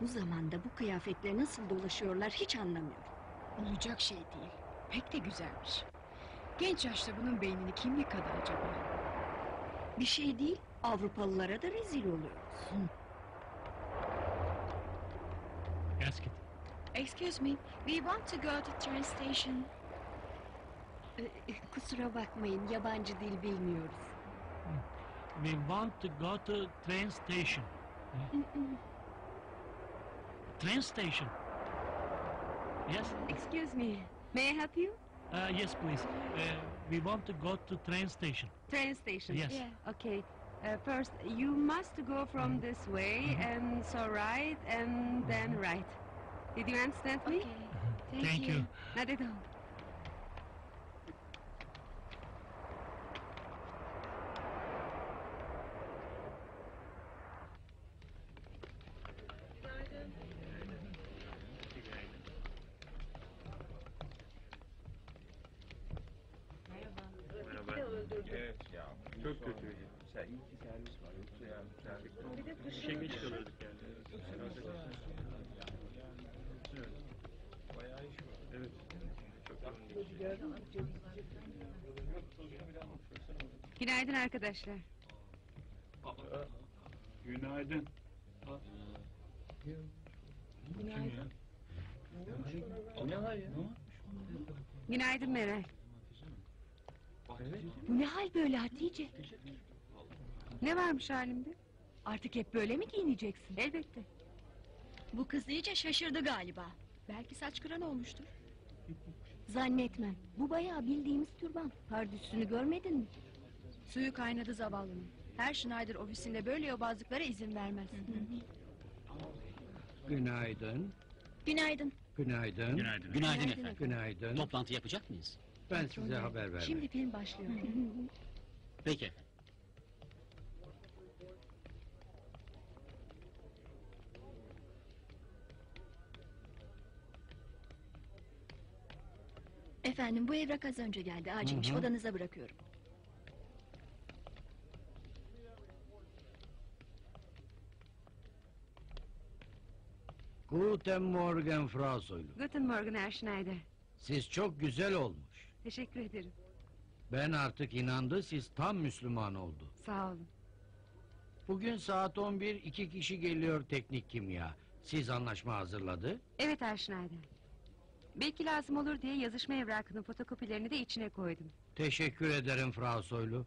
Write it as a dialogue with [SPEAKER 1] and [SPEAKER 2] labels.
[SPEAKER 1] Bu zamanda bu kıyafetle nasıl dolaşıyorlar hiç anlamıyorum.
[SPEAKER 2] Olacak şey değil. Pek de güzelmiş. Genç yaşta bunun beynini kim yıkadı acaba?
[SPEAKER 1] Bir şey değil, Avrupalılara da rezil oluyoruz.
[SPEAKER 3] Gasket.
[SPEAKER 4] Excuse me, we want to go to train station.
[SPEAKER 1] Ee, kusura bakmayın, yabancı dil bilmiyoruz.
[SPEAKER 3] We want to go to train station. Train station. Yes.
[SPEAKER 1] Excuse me, may I help you?
[SPEAKER 3] Uh, yes, please. Uh, we want to go to train station.
[SPEAKER 1] Train station.
[SPEAKER 3] Yes.
[SPEAKER 4] Yeah.
[SPEAKER 1] Okay. Uh, first, you must go from this way, and so right, and then right. Did you understand me?
[SPEAKER 4] Okay. Thank,
[SPEAKER 3] Thank you.
[SPEAKER 1] Not at all.
[SPEAKER 5] Evet ya çok kötüydü. Sen iyi ki servis var yoksa ya servis
[SPEAKER 3] İşe geç kalıyorduk yani.
[SPEAKER 5] bayağı iş var. Evet. Çok
[SPEAKER 1] Günaydın arkadaşlar.
[SPEAKER 3] Günaydın.
[SPEAKER 5] O ne var ya?
[SPEAKER 1] Günaydın Meral.
[SPEAKER 4] Bu ne hal böyle Hatice?
[SPEAKER 1] Ne varmış halimde?
[SPEAKER 4] Artık hep böyle mi giyineceksin?
[SPEAKER 1] Elbette.
[SPEAKER 4] Bu kız iyice şaşırdı galiba. Belki saç kıran olmuştur. Zannetmem. Bu bayağı bildiğimiz türban. Pardüsünü görmedin mi? Suyu kaynadı zavallının. Her Schneider ofisinde böyle yobazlıklara izin vermez.
[SPEAKER 6] Günaydın.
[SPEAKER 4] Günaydın.
[SPEAKER 6] Günaydın.
[SPEAKER 3] Günaydın.
[SPEAKER 7] Günaydın efendim.
[SPEAKER 6] Günaydın.
[SPEAKER 7] Toplantı yapacak mıyız?
[SPEAKER 6] Ben size haber vermem.
[SPEAKER 4] Şimdi film başlıyor.
[SPEAKER 7] Peki efendim.
[SPEAKER 4] Efendim bu evrak az önce geldi. Acilmiş.
[SPEAKER 6] Hı hı.
[SPEAKER 4] Odanıza bırakıyorum.
[SPEAKER 6] Guten Morgen Frau Soylu.
[SPEAKER 1] Guten Morgen Herr Schneider.
[SPEAKER 6] Siz çok güzel olmuş.
[SPEAKER 1] Teşekkür ederim.
[SPEAKER 6] Ben artık inandı siz tam Müslüman oldu.
[SPEAKER 1] Sağ olun.
[SPEAKER 6] Bugün saat 11 iki kişi geliyor teknik kimya. Siz anlaşma hazırladı.
[SPEAKER 1] Evet Herr Schneider. Belki lazım olur diye yazışma evrakının fotokopilerini de içine koydum.
[SPEAKER 6] Teşekkür ederim Frau Soylu.